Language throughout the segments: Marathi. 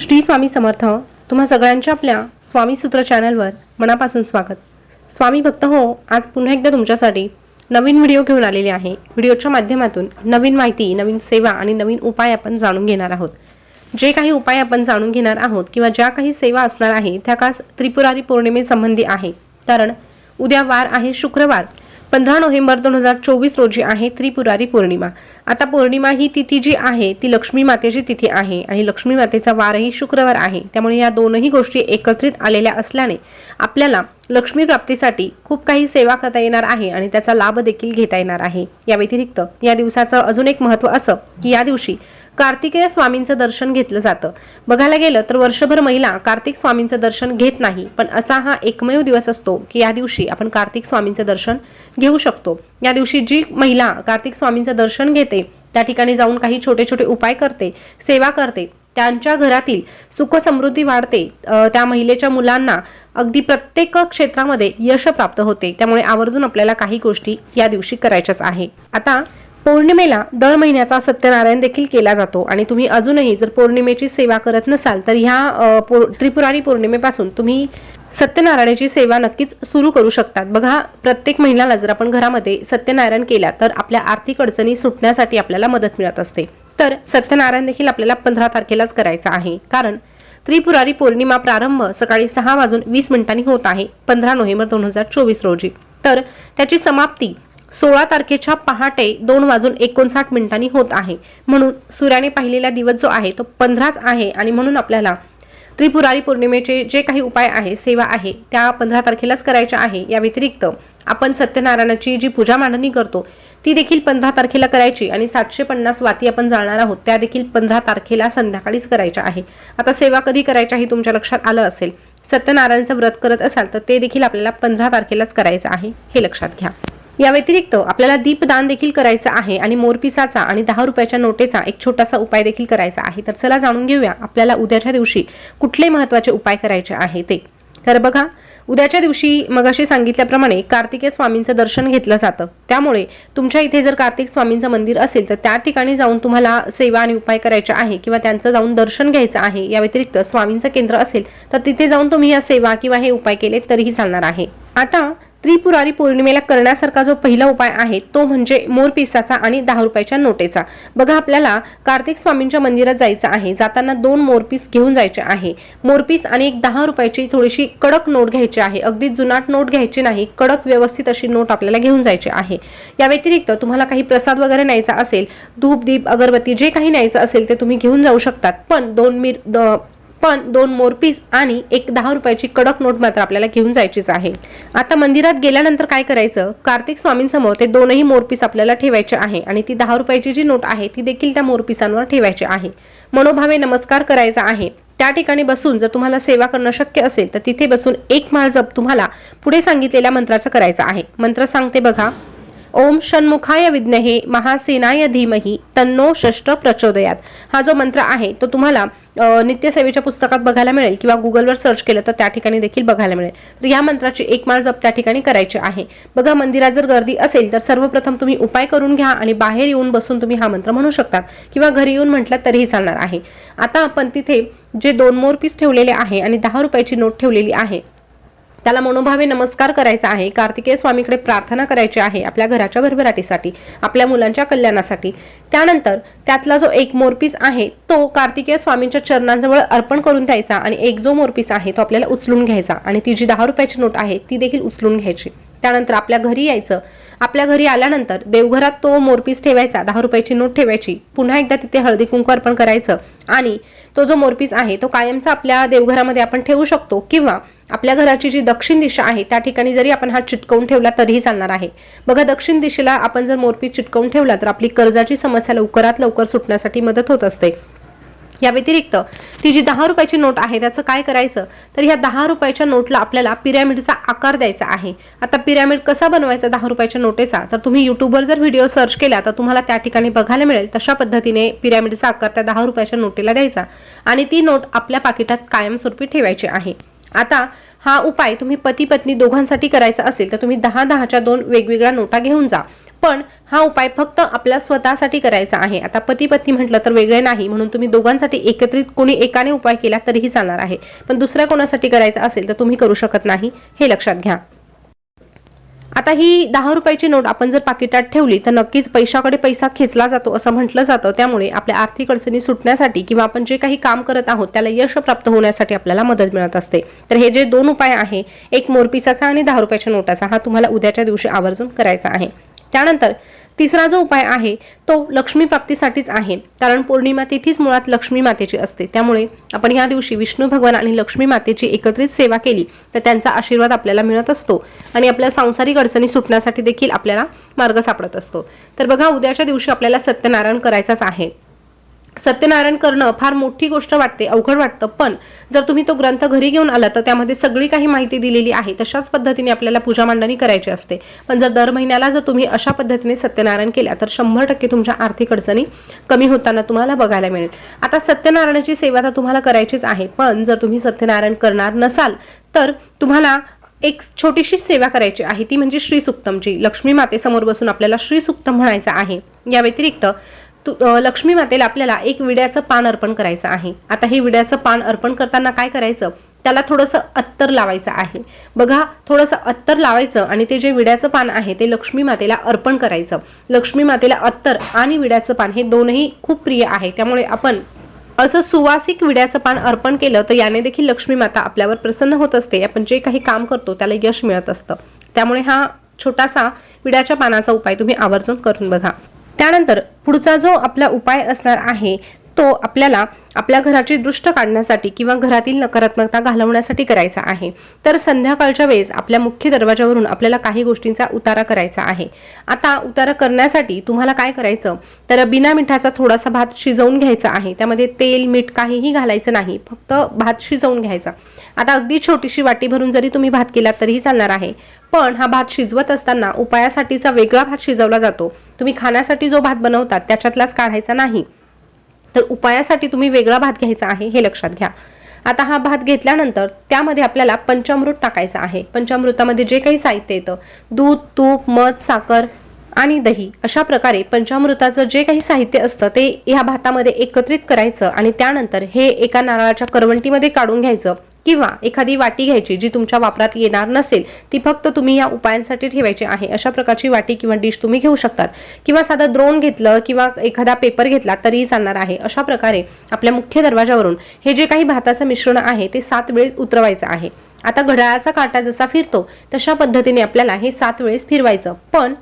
श्री स्वामी समर्थ तुम्हा सगळ्यांच्या आपल्या स्वामी सूत्र चॅनलवर मनापासून स्वागत. स्वामी भक्त हो आज पुन्हा एकदा तुमच्यासाठी नवीन व्हिडिओ घेऊन आलेले आहे. व्हिडिओच्या माध्यमातून नवीन माहिती नवीन सेवा आणि नवीन उपाय आपण जाणून घेणार आहोत. जे काही उपाय आपण जाणून घेणार आहोत किंवा ज्या काही सेवा असणार आहे त्या खास त्रिपुरारी पौर्णिमेसंबंधी आहे. कारण उद्या वार आहे शुक्रवार. पंधरा नोव्हेंबर दोन हजार चोवीस रोजी आहे त्रिपुरारी पौर्णिमा. आता पौर्णिमा ही तिथी जी आहे ती लक्ष्मी मातेची तिथी आहे आणि लक्ष्मी मातेचा वारही शुक्रवार आहे. त्यामुळे या दोनही गोष्टी एकत्रित आलेल्या असल्याने आपल्याला लक्ष्मी प्राप्तीसाठी खूप काही सेवा करता येणार आहे आणि त्याचा लाभ देखील घेता येणार आहे. या व्यतिरिक्त या दिवसाचं अजून एक महत्त्व असं की या दिवशी कार्तिकेय स्वामींचं दर्शन घेतलं जातं. बघायला गेलं तर वर्षभर महिला कार्तिक स्वामींचं दर्शन घेत नाही पण असा हा एकमेव दिवस असतो की या दिवशी आपण कार्तिक स्वामींचं दर्शन घेऊ शकतो. या दिवशी जी महिला कार्तिक स्वामींचं दर्शन घेते त्या ठिकाणी जाऊन काही छोटे छोटे उपाय करते सेवा करते त्यांच्या घरातील सुख समृद्धी वाढते त्या महिलेच्या मुलांना अगदी प्रत्येक क्षेत्रामध्ये यश प्राप्त होते. त्यामुळे आवर्जून आपल्याला काही गोष्टी या दिवशी करायच्याच आहे. आता पौर्णिमेला दर महिन्याचा सत्यनारायण देखील केला जातो आणि तुम्ही अजूनही जर पौर्णिमेची सेवा करत नसाल तर ह्या पौ- त्रिपुरारी पौर्णिमेपासून तुम्ही सत्यनारायणाची सेवा नक्कीच सुरू करू शकतात. बघा प्रत्येक महिन्याला जर आपण घरामध्ये सत्यनारायण केला तर आपल्या आर्थिक अडचणी सुटण्यासाठी आपल्याला मदत मिळत असते. तर सत्यनारायण देखील आपल्याला पंधरा तारखेलाच करायचं आहे. कारण त्रिपुरारी पौर्णिमा प्रारंभ सकाळी सहा वाजून वीस मिनिटांनी होत आहे पंधरा नोव्हेंबर दोन हजार चोवीस रोजी. तर त्याची समाप्ती सोळा तारखेच्या पहाटे दोन वाजून एकोणसाठ मिनिटांनी होत आहे. म्हणून सूर्याने पाहिलेला दिवस जो आहे तो पंधराच आहे आणि म्हणून आपल्याला त्रिपुरारी पौर्णिमेचे जे काही उपाय आहे सेवा आहे त्या पंधरा तारखेलाच करायच्या आहे. या व्यतिरिक्त आपण सत्यनारायणाची जी पूजा मांडणी करतो ती देखील पंधरा तारखेला करायची आणि सातशे पन्नास वाती आपण जाळणार आहोत त्या देखील पंधरा तारखेला संध्याकाळीच करायच्या आहे. आता सेवा कधी करायच्या हे तुमच्या लक्षात आलं असेल सत्यनारायणचं व्रत करत असाल तर ते देखील आपल्याला पंधरा तारखेलाच करायचं आहे हे लक्षात घ्या. या व्यतिरिक्त आपल्याला दीपदान देखील करायचं आहे आणि मोरपिसाचा आणि दहा रुपयाच्या नोटेचा एक छोटासा उपाय देखील करायचा आहे. तर चला जाणून घेऊया आपल्याला उद्याच्या दिवशी कुठले महत्त्वाचे उपाय करायचे आहे ते. तर बघा उद्याच्या दिवशी मगाशी सांगितल्याप्रमाणे कार्तिकेय स्वामींचं दर्शन घेतलं जातं. त्यामुळे तुमच्या इथे जर कार्तिक स्वामींचं मंदिर असेल तर त्या ठिकाणी जाऊन तुम्हाला सेवा आणि उपाय करायचे आहे किंवा त्यांचं जाऊन दर्शन घ्यायचं आहे. या व्यतिरिक्त स्वामींचं केंद्र असेल तर तिथे जाऊन तुम्ही या सेवा किंवा हे उपाय केले तरीही चालणार आहे. आता त्रिपुरारी पौर्णिमेला करण्यासारखा जो पहिला उपाय आहे तो म्हणजे मोरपिसाचा आणि दहा रुपयाच्या नोटेचा. बघा आपल्याला कार्तिक स्वामींच्या मंदिरात जायचं आहे. जाताना दोन मोरपीस घेऊन जायचे आहे. मोरपीस आणि एक दहा रुपयाची थोडीशी कडक नोट घ्यायची आहे. अगदी जुनाट नोट घ्यायची नाही कडक व्यवस्थित अशी नोट आपल्याला घेऊन जायची आहे. या व्यतिरिक्त तुम्हाला काही प्रसाद वगैरे न्यायचा असेल धूप दीप अगरबत्ती जे काही न्यायचं असेल ते तुम्ही घेऊन जाऊ शकतात. पण दोन मिर द- पण दोन मोरपीस आणि एक दहा रुपयाची कडक नोट मात्र आपल्याला घेऊन जायचीच आहे. आता मंदिरात गेल्यानंतर काय करायचं? कार्तिक स्वामींसमोर ते दोनही मोरपीस आपल्याला ठेवायचे आहे आणि ती दहा रुपयाची जी नोट आहे ती देखील त्या मोरपिसांवर ठेवायची आहे. मनोभावे नमस्कार करायचा आहे. त्या ठिकाणी बसून जर तुम्हाला सेवा करणं शक्य असेल तर तिथे बसून एक माळ जप तुम्हाला पुढे सांगितलेल्या मंत्राचं करायचं आहे. मंत्र सांगते बघा ओम षण्मुखाय हे महासेनाय धीमही तन्नो षष्ट प्रचोदयात. हा जो मंत्र आहे तो तुम्हाला नित्यसेवेच्या पुस्तकात बघायला मिळेल किंवा गुगलवर सर्च केलं तर त्या ठिकाणी देखील बघायला मिळेल. तर या मंत्राची एक माळ जप त्या ठिकाणी करायची आहे. बघा मंदिरात जर गर्दी असेल तर सर्वप्रथम तुम्ही उपाय करून घ्या आणि बाहेर येऊन बसून तुम्ही हा मंत्र म्हणू शकता किंवा घरी येऊन म्हटलं तरीही चालणार आहे. आता आपण तिथे जे दोन मोर पीस ठेवलेले आहे आणि दहा रुपयाची नोट ठेवलेली आहे त्याला मनोभावे नमस्कार करायचा आहे. कार्तिकेय स्वामीकडे प्रार्थना करायची आहे आपल्या घराच्या भरभराटीसाठी आपल्या मुलांच्या कल्याणासाठी. त्यानंतर त्यातला जो एक मोरपीस आहे तो कार्तिकेय स्वामींच्या चरणांजवळ अर्पण करून द्यायचा आणि एक जो मोरपीस आहे तो आपल्याला उचलून घ्यायचा आणि ती जी दहा रुपयाची नोट आहे ती देखील उचलून घ्यायची. त्यानंतर आपल्या घरी यायचं. आपल्या घरी आल्यानंतर देवघरात तो मोरपीस ठेवायचा दहा रुपयाची नोट ठेवायची. पुन्हा एकदा तिथे हळदी कुंकू अर्पण करायचं. आणि तो जो मोरपीस आहे तो कायमचा आपल्या देवघरामध्ये आपण ठेवू शकतो किंवा आपल्या घराची जी दक्षिण दिशा आहे त्या ठिकाणी जरी आपण हा चिटकवून ठेवला तरीही चालणार आहे. बघा दक्षिण दिशेला आपण जर मोरपीस चिटकवून ठेवला तर आपली कर्जाची समस्या लवकरात लवकर सुटण्यासाठी मदत होत असते. या व्यतिरिक्त ती जी दहा रुपयाची नोट आहे त्याचं काय करायचं? तर ह्या दहा रुपयाच्या नोटला आपल्याला पिरॅमिडचा आकार द्यायचा आहे. आता पिरॅमिड कसा बनवायचा दहा रुपयाच्या नोटेचा? तर तुम्ही युट्यूबवर जर व्हिडिओ सर्च केला तर तुम्हाला त्या ठिकाणी बघायला मिळेल तशा पद्धतीने पिरॅमिडचा आकार त्या दहा रुपयाच्या नोटेला द्यायचा. आणि ती नोट आपल्या पाकिटात कायमस्वरूपी ठेवायची आहे. आता हा उपाय तुम्ही पती पत्नी दोघांसाठी करायचा असेल तर तुम्ही दहा दहाच्या दोन वेगवेगळ्या नोटा घेऊन जा. पण हा उपाय फक्त आपल्या स्वतःसाठी करायचा आहे. आता पती पत्नी म्हटलं तर वेगळे नाही. म्हणून तुम्ही दोघांसाठी एकत्रित कोणी एकाने उपाय केला तरीही चालणार आहे. पण दुसऱ्या कोणासाठी करायचा असेल तर तुम्ही करू शकत नाही हे लक्षात घ्या. आता ही दहा रुपयाची नोट आपण जर पाकिटात ठेवली तर नक्कीच पैशाकडे पैसा खेचला जातो असं म्हटलं जातं. त्यामुळे आपल्या आर्थिक अडचणी सुटण्यासाठी किंवा आपण जे काही काम करत आहोत त्याला यश प्राप्त होण्यासाठी आपल्याला मदत मिळत असते. तर हे जे दोन उपाय आहे एक मोरपिसाचा आणि दहा रुपयाच्या नोटाचा हा तुम्हाला उद्याच्या दिवशी आवर्जून करायचा आहे. त्यानंतर तिसरा जो उपाय आहे तो लक्ष्मी प्राप्तीसाठीच आहे. कारण पौर्णिमा तिथीच मुळात लक्ष्मी मातेची असते. त्यामुळे आपण या दिवशी विष्णू भगवान आणि लक्ष्मी मातेची एकत्रित सेवा केली तर त्यांचा आशीर्वाद आपल्याला मिळत असतो. आणि आपल्या सांसारिक अडचणी सुटण्यासाठी देखील आपल्याला मार्ग सापडत असतो. तर बघा उद्याच्या दिवशी आपल्याला सत्यनारायण करायचाच आहे. सत्यनारायण करणं फार मोठी गोष्ट वाटते अवघड वाटतं. पण जर तुम्ही तो ग्रंथ घरी घेऊन आला तर त्यामध्ये सगळी काही माहिती दिलेली आहे. तशाच पद्धतीने आपल्याला पूजा मांडणी करायची असते. पण जर दर महिन्याला जर तुम्ही अशा पद्धतीने सत्यनारायण केल्या तर शंभर टक्के तुमच्या आर्थिक अडचणी कमी होताना तुम्हाला बघायला मिळेल. आता सत्यनारायणाची सेवा तर तुम्हाला करायचीच आहे पण जर तुम्ही सत्यनारायण करणार नसाल तर तुम्हाला एक छोटीशी सेवा करायची आहे. ती म्हणजे श्री सुक्तमची लक्ष्मी मातेसमोर बसून आपल्याला श्री सुक्तम म्हणायचं आहे. या व्यतिरिक्त लक्ष्मी मातेला आपल्याला एक विड्याचं पान अर्पण करायचं आहे. आता हे विड्याचं पान अर्पण करताना काय करायचं? त्याला थोडंसं अत्तर लावायचं आहे. बघा थोडंसं अत्तर लावायचं आणि ते जे विड्याचं पान आहे ते लक्ष्मी मातेला अर्पण करायचं. लक्ष्मी मातेला अत्तर आणि विड्याचं पान हे दोनही खूप प्रिय आहे. त्यामुळे आपण असं सुवासिक विड्याचं पान अर्पण केलं तर याने देखील लक्ष्मी माता आपल्यावर प्रसन्न होत असते. आपण जे काही काम करतो त्याला यश मिळत असतं. त्यामुळे हा छोटासा विड्याच्या पानाचा उपाय तुम्ही आवर्जून करून बघा. त्यानंतर पुढचा जो आपला उपाय असणार आहे तो आपल्याला आपल्या घराची दृष्ट काढण्यासाठी किंवा घरातील नकारात्मकता घालवण्यासाठी करायचा आहे. तर संध्याकाळच्या वेळेस आपल्या मुख्य दरवाजावरून आपल्याला काही गोष्टींचा उतारा करायचा आहे. आता उतारा करण्यासाठी तुम्हाला काय करायचं? तर बिना मिठाचा थोडासा भात शिजवून घ्यायचा आहे. त्यामध्ये तेल मीठ काहीही घालायचं नाही. फक्त भात शिजवून घ्यायचा. आता अगदी छोटीशी वाटी भरून जरी तुम्ही भात केलात तरीही चालणार आहे. पण हा भात शिजवत असताना उपायासाठीचा वेगळा भात शिजवला जातो. तुम्ही खाण्यासाठी जो भात बनवतात त्याच्यातलाच काढायचा नाही. तर उपायासाठी तुम्ही वेगळा भात घ्यायचा आहे हे लक्षात घ्या. आता हा भात घेतल्यानंतर त्यामध्ये आपल्याला पंचामृत टाकायचं आहे. पंचामृतामध्ये जे काही साहित्य येतं दूध तूप मध साखर आणि दही अशा प्रकारे पंचामृताचं जे काही साहित्य असतं ते ह्या भातामध्ये एकत्रित करायचं आणि त्यानंतर हे एका नारळाच्या करवंटीमध्ये काढून घ्यायचं. किंवा एखादी वाटी घ्यायची जी तुमच्या वापरात येणार नसेल ती फक्त तुम्ही या उपायांसाठी ठेवायची आहे. अशा प्रकारची वाटी किंवा डिश तुम्ही घेऊ शकतात. किंवा साधं द्रोण घेतलं किंवा एखादा पेपर घेतला तरीही चालणार आहे. अशा प्रकारे आपल्या मुख्य दरवाजावरून हे जे काही भाताचं मिश्रण आहे ते सात वेळेस उतरवायचं आहे. आता घड्याळाचा काटा जसा फिरतो तशा पद्धतीने आपल्याला हे सात वेळेस फिरवायचं. पण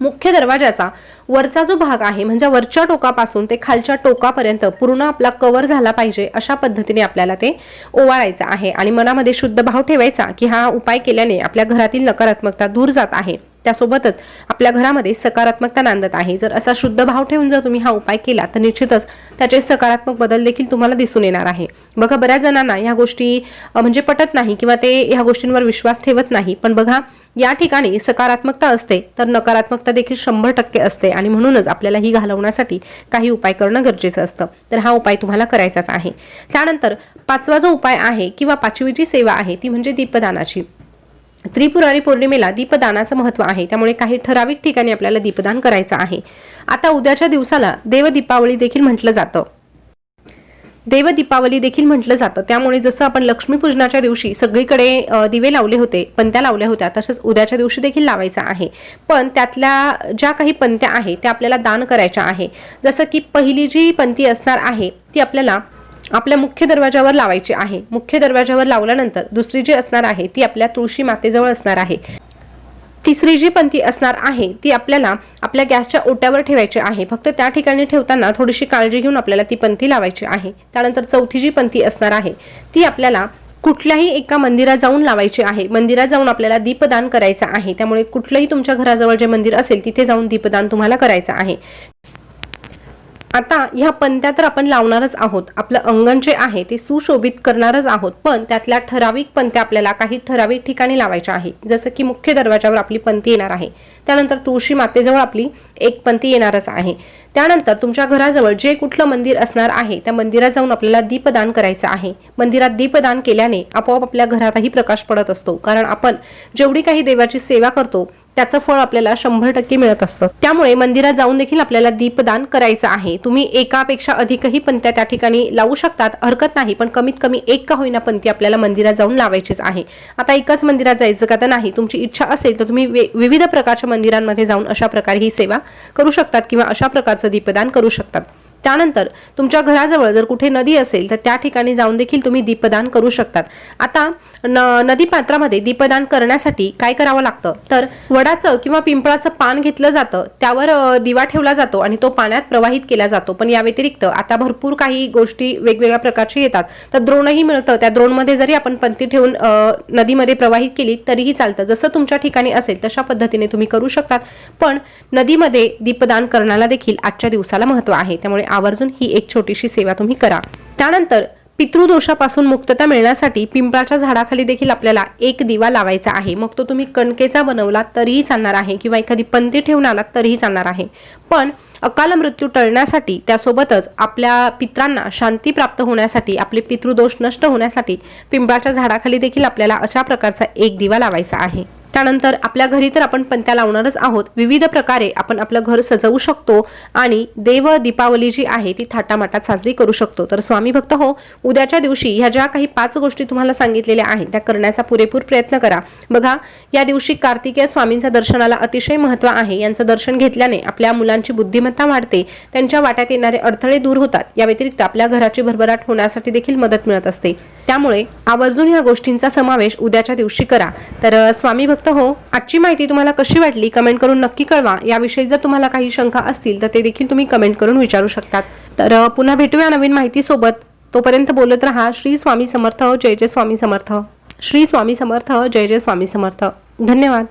मुख्य दरवाजाचा वरचा जो भाग आहे म्हणजे वरच्या टोकापासून ते खालच्या टोकापर्यंत पूर्ण आपला कव्हर झाला पाहिजे अशा पद्धतीने आपल्याला ते ओवाळायचं आहे. आणि मनामध्ये शुद्ध भाव ठेवायचा की हा उपाय केल्याने आपल्या घरातील नकारात्मकता दूर जात आहे. त्यासोबतच आपल्या घरामध्ये सकारात्मकता नांदत आहे. जर असा शुद्ध भाव ठेवून जर तुम्ही हा उपाय केला तर निश्चितच त्याचे सकारात्मक बदल देखील तुम्हाला दिसून येणार आहे. बघा बऱ्याच जणांना ह्या गोष्टी म्हणजे पटत नाही किंवा ते ह्या गोष्टींवर विश्वास ठेवत नाही. पण बघा या ठिकाणी सकारात्मकता असते तर नकारात्मकता देखील शंभर टक्के असते आणि म्हणूनच आपल्याला ही घालवण्यासाठी काही उपाय करणं गरजेचं असतं. तर हा उपाय तुम्हाला करायचाच आहे. त्यानंतर पाचवा जो उपाय आहे किंवा पाचवी जी सेवा आहे ती म्हणजे दीपदानाची. त्रिपुरारी पौर्णिमेला दीपदानाचं महत्त्व आहे. त्यामुळे काही ठराविक ठिकाणी आपल्याला दीपदान करायचं आहे. आता उद्याच्या दिवसाला देव दीपावली देखील म्हटलं जातं. देव दीपावली देखील म्हटलं जातं. त्यामुळे जसं आपण लक्ष्मीपूजनाच्या दिवशी सगळीकडे दिवे लावले होते पंत्या लावल्या होत्या तसंच उद्याच्या दिवशी देखील लावायचं आहे. पण त्यातल्या ज्या काही पंत्या आहे त्या आपल्याला दान करायच्या आहे. जसं की पहिली जी पंथी असणार आहे ती आपल्याला आपल्या मुख्य दरवाजावर लावायची आहे. मुख्य दरवाजावर लावल्यानंतर दुसरी जी असणार आहे ती आपल्या तुळशी मातेजवळ असणार आहे. तिसरी जी पंथी असणार आहे ती आपल्याला आपल्या गॅसच्या ओट्यावर ठेवायची आहे. फक्त त्या ठिकाणी ठेवताना थोडीशी काळजी घेऊन आपल्याला ती पंथी लावायची आहे. त्यानंतर चौथी जी पंथी असणार आहे ती आपल्याला कुठल्याही एका मंदिरात जाऊन लावायची आहे. मंदिरात जाऊन आपल्याला दीपदान करायचं आहे. त्यामुळे कुठलंही तुमच्या घराजवळ जे मंदिर असेल तिथे जाऊन दीपदान तुम्हाला करायचं आहे. आता ह्या पंत्या तर आपण लावणारच आहोत. आपलं अंगण जे आहे ते सुशोभित करणारच आहोत. पण त्यातल्या ठराविक पंत्या आपल्याला काही ठराविक ठिकाणी लावायच्या आहे. जसं की मुख्य दरवाजावर आपली पंथी येणार आहे. त्यानंतर तुळशी मातेजवळ आपली एक पंथी येणारच आहे. त्यानंतर तुमच्या घराजवळ जे कुठलं मंदिर असणार आहे त्या मंदिरात जाऊन आपल्याला दीपदान करायचं आहे. मंदिरात दीपदान केल्याने आपोआप आपल्या घरातही प्रकाश पडत असतो. कारण आपण जेवढी काही देवाची सेवा करतो त्याचं फळ आपल्याला शंभर टक्के मिळत असतं. त्यामुळे मंदिरात जाऊन देखील आपल्याला दीपदान करायचं आहे. तुम्ही एकापेक्षा अधिकही पंत्या त्या ठिकाणी लावू शकतात. हरकत नाही पण कमीत कमी एक का होईना पंथी आपल्याला मंदिरात जाऊन लावायचीच आहे. आता एकाच मंदिरात जायचं का तर नाही. तुमची इच्छा असेल तर तुम्ही वे- विविध प्रकारच्या मंदिरांमध्ये जाऊन अशा प्रकारे ही सेवा करू शकतात किंवा अशा प्रकारचं दीपदान करू शकतात. त्यानंतर तुमच्या घराजवळ जर कुठे नदी असेल तर त्या ठिकाणी जाऊन देखील तुम्ही दीपदान करू शकतात. आता न नदी पात्रामध्ये दीपदान करण्यासाठी काय करावं लागतं? तर वडाचं किंवा पिंपळाचं पान घेतलं जातं त्यावर दिवा ठेवला जातो आणि तो पाण्यात प्रवाहित केला जातो. पण या व्यतिरिक्त आता भरपूर काही गोष्टी वेगवेगळ्या प्रकारची येतात. तर द्रोणही मिळतं. त्या द्रोणमध्ये जरी आपण पंथी ठेवून नदीमध्ये प्रवाहित केली तरीही चालतं. जसं तुमच्या ठिकाणी असेल तशा पद्धतीने तुम्ही करू शकतात. पण नदीमध्ये दीपदान करण्याला देखील आजच्या दिवसाला महत्त्व आहे. त्यामुळे आवर्जून ही एक छोटीशी सेवा तुम्ही करा. त्यानंतर पितृदोषापासून मुक्तता मिळण्यासाठी पिंपळाच्या झाडाखाली देखील आपल्याला एक दिवा लावायचा आहे. मग तो तुम्ही कणकेचा बनवला तरीही चालणार आहे किंवा एखादी पंती ठेवून आलात तरीही चालणार आहे. पण अकाल मृत्यू टळण्यासाठी त्यासोबतच आपल्या पित्रांना शांती प्राप्त होण्यासाठी आपले पितृदोष नष्ट होण्यासाठी पिंपळाच्या झाडाखाली देखील आपल्याला अशा प्रकारचा एक दिवा लावायचा आहे. त्यानंतर आपल्या घरी तर आपण पंत्या लावणारच आहोत. विविध प्रकारे आपण आपलं घर सजवू शकतो आणि देव दीपावली जी आहे ती थाटामाटात साजरी करू शकतो. तर स्वामी भक्त हो उद्याच्या दिवशी ह्या ज्या काही पाच गोष्टी तुम्हाला सांगितलेल्या आहेत त्या करण्याचा पुरेपूर प्रयत्न करा. बघा या दिवशी कार्तिकेय स्वामींच्या दर्शनाला अतिशय महत्त्व आहे. यांचं दर्शन घेतल्याने आपल्या मुलांची बुद्धिमत्ता वाढते. त्यांच्या वाट्यात येणारे अडथळे दूर होतात. या व्यतिरिक्त आपल्या घराची भरभराट होण्यासाठी देखील मदत मिळत असते. त्यामुळे आवर्जून या गोष्टींचा समावेश उद्याच्या दिवशी करा. तर स्वामी भक्त हो आजची माहिती तुम्हाला कशी वाटली कमेंट करून नक्की कळवा. याविषयी जर तुम्हाला काही शंका असतील तर ते देखील तुम्ही कमेंट करून विचारू शकतात. तर पुन्हा भेटूया नवीन माहितीसोबत. तोपर्यंत बोलत राहा. श्री स्वामी समर्थ हो, जय जय स्वामी समर्थ. श्री स्वामी समर्थ हो, जय जय स्वामी समर्थ. धन्यवाद.